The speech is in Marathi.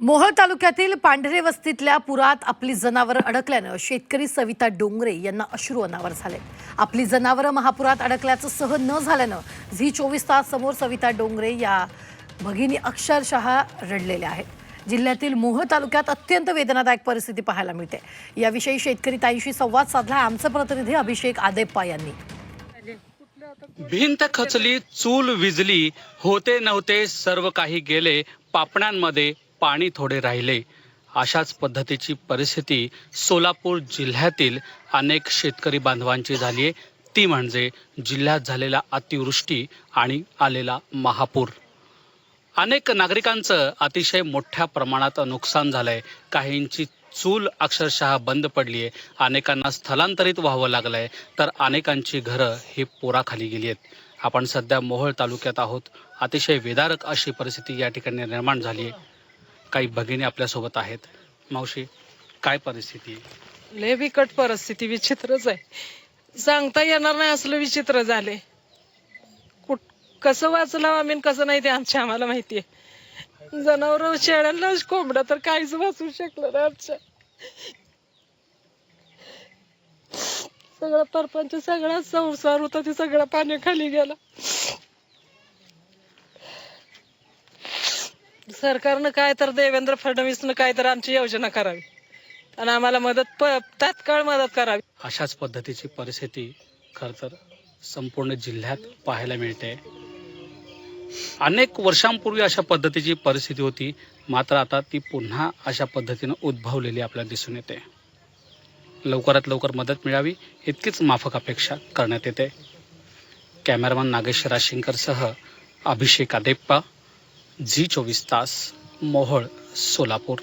मोहोळ तालुक्यातील पांढरे वस्तीतल्या पुरात आपली जनावरं अडकल्यानं शेतकरी सविता डोंगरे यांना अश्रू अनावर झाले. आपली जनावरं महापुरात अडकल्याचं सहन न झाल्यानं झी चोवीस तास समोर सविता डोंगरे या भगिनी अक्षरशः रडलेल्या आहेत. जिल्ह्यातील मोहोळ तालुक्यात अत्यंत वेदनादायक परिस्थिती पाहायला मिळते. याविषयी शेतकरी ताईशी संवाद साधला आमचे प्रतिनिधी अभिषेक आदेप्पा यांनी. भिंत खचली चूल विजली होते नव्हते सर्व काही गेले पापण्यांमध्ये पाणी थोडे राहिले. अशाच पद्धतीची परिस्थिती सोलापूर जिल्ह्यातील अनेक शेतकरी बांधवांची झाली आहे. ती म्हणजे जिल्ह्यात झालेला अतिवृष्टी आणि आलेला महापूर. अनेक नागरिकांचं अतिशय मोठ्या प्रमाणात नुकसान झालंय. काहींची चूल अक्षरशः बंद पडली आहे अनेकांना स्थलांतरित व्हावं लागलंय. तर अनेकांची घरं ही पोराखाली गेली आहेत. आपण सध्या मोहोळ तालुक्यात आहोत. अतिशय वेदारक अशी परिस्थिती या ठिकाणी निर्माण झाली आहे. काही भगिनी आपल्यासोबत आहेत. मावशी काय परिस्थिती? लय बिकट परिस्थिती विचित्रच आहे. सांगता येणार नाही असलं विचित्र झाले. कुठ कसं वाचलं आम्ही कसं नाही ते आमच्या आम्हाला माहिती आहे जनावर शेळ्यांना कोंबड्या तर काहीच वाचू शकलं नाही आमच्या. सगळा परपंच सगळा संसार होता ते सगळं पाण्याखाली गेला. सरकारनं काय तर देवेंद्र फडणवीसनं काय तर आमची योजना करावी. आणि आम्हाला मदत प तात्काळ मदत करावी. अशाच पद्धतीची परिस्थिती खर तर संपूर्ण जिल्ह्यात पाहायला मिळते. अनेक वर्षांपूर्वी अशा पद्धतीची परिस्थिती होती. मात्र आता ती पुन्हा अशा पद्धतीनं उद्भवलेली आपल्याला दिसून येते. लवकरात लवकर मदत मिळावी इतकीच माफक अपेक्षा करण्यात येते. कॅमेरामन नागेश राशिंकरसह अभिषेक आदेप्पा झी चोवीस तास मोहोळ सोलापूर.